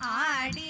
ஆடி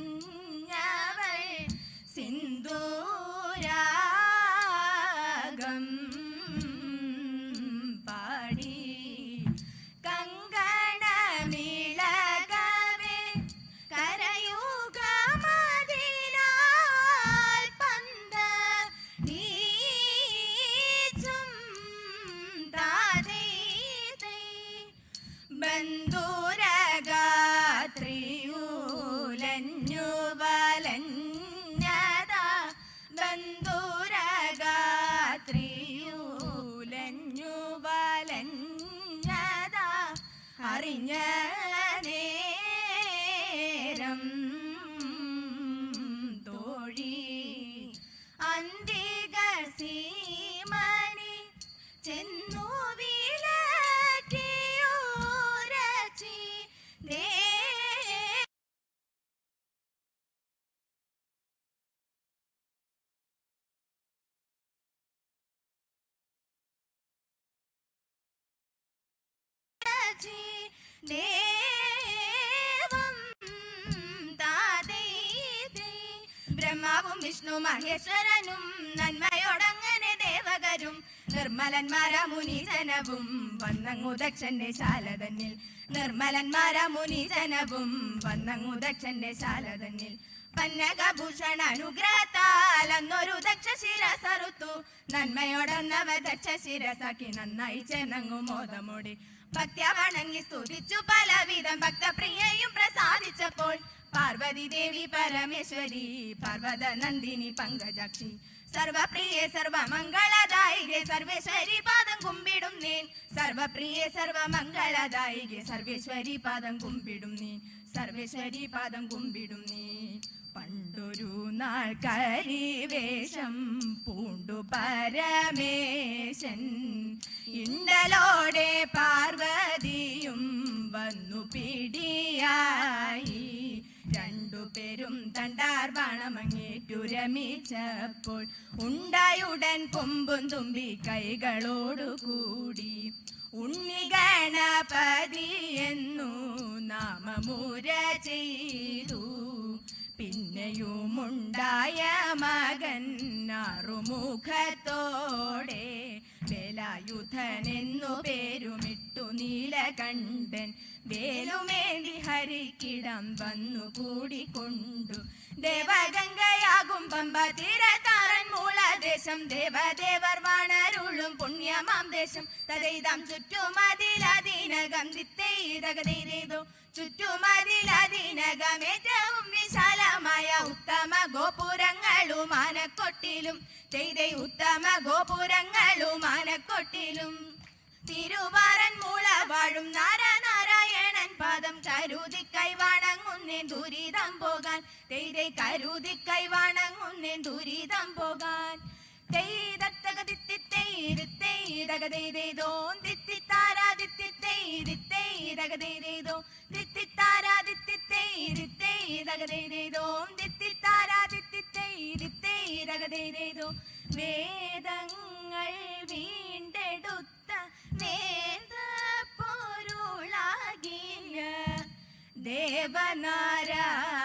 സുഗന്ധമണിഞ്ഞവൾ സിന്ദൂരാഗം പാടി. കങ്കണമിളകവേ കരയുക മതിലാൽ പന്ത നീച്ചും താതീതേ ബന്ധുരഗാത്രിയൂലഞ്ഞു അറിഞ്ഞ നേരം തോഴി. അന്തിക സീമണി ചെന്നു ദേ ദേവം. ബ്രഹ്മാവും വിഷ്ണു മഹേശ്വരനും നന്മയോടങ്ങനെ ദേവകരും നിർമ്മലന്മാര മുനിജനവും വന്നങ്ങുദക്ഷന്റെ ശാലതന്നിൽ ശാല തന്നിൽ നിർമ്മലന്മാര മുനിജനവും വന്നങ്ങു ദക്ഷന്റെ ശാല തന്നിൽ പന്നകഭൂഷണ അനുഗ്രഹത്താലെന്നൊരു ദക്ഷ ശിരസറുത്തു. നന്മയോടൊന്നവ ദക്ഷ ശിരസാക്കി നന്നായി ചേർന്നങ്ങു മോദമോടി. ഭക്ത്യ വണങ്ങി സ്തുതിച്ചു പലവിധം ഭക്തപ്രിയയും പ്രസാദിച്ചപ്പോൾ. പാർവതി ദേവി പരമേശ്വരി പാർവത നന്ദിനി പങ്കജാക്ഷി. സർവപ്രിയെ സർവമംഗളദായികെ സർവേശ്വരി പാദം കുമ്പിടും നീൻ സർവപ്രിയെ സർവമംഗളദായികെ സർവേശ്വരി പാദം കുമ്പിടും നീൻ സർവേശ്വരി പാദം കുമ്പിടും നീൻ പണ്ടൊരു നാൾ കരിവേഷം പൂണ്ടു പരമേശൻ. ഇണ്ടലോടെ പാർവതിയും വന്നു പിടിയായി. രണ്ടുപേരും തണ്ടാർ ബാണമങ്ങേറ്റു രമിച്ചപ്പോൾ ഉണ്ടായുടൻ കൊമ്പും തുമ്പി കൈകളോടുകൂടി ഉണ്ണി ഗണപതി എന്നു നാമമുര ചെയ്തു. പിന്നെയുമുണ്ടായ മകൻ അറുമുഖത്തോടെ വേലായുധനെന്നു പേരുമിട്ടു നീലകണ്ഠൻ വേലുമേന്തി ഹരിക്കിടം വന്നു കൂടിക്കൊണ്ടു. ദേവഗംഗയാകും പമ്പ തീരത്താറൻ മൂളദേശം ദേവദേവർ വാണരുളും പുണ്യമാം ദേശം. തതൈതാം ചുറ്റുമതിലധീനകം ദിത്തൈതകതൈതോ ചുറ്റുമതിലധീനകം ഏറ്റവും വിശാലമായ ഉത്തമ ഗോപുരങ്ങളും ആനക്കൊട്ടിലും. ചെയ്തേ ഉത്തമ ഗോപുരങ്ങളും ആനക്കൊട്ടിലും. തിരുവാറൻ മൂള വാഴും നാരായണൻ പാദം കരുതി കൈവാണങ്ങുന്നേ ദുരിതം പോകാൻ. തെയ്തേ കരുതി കൈവാണങ്ങുന്നേ ദുരിതം പോകാൻ ോ. തിത്തിത്താരാ ദിത്തൈ വേദങ്ങൾ വീണ്ടെടുത്ത വേദ പൊരുളാകിയ ദേവനാരായണനേകുന്നു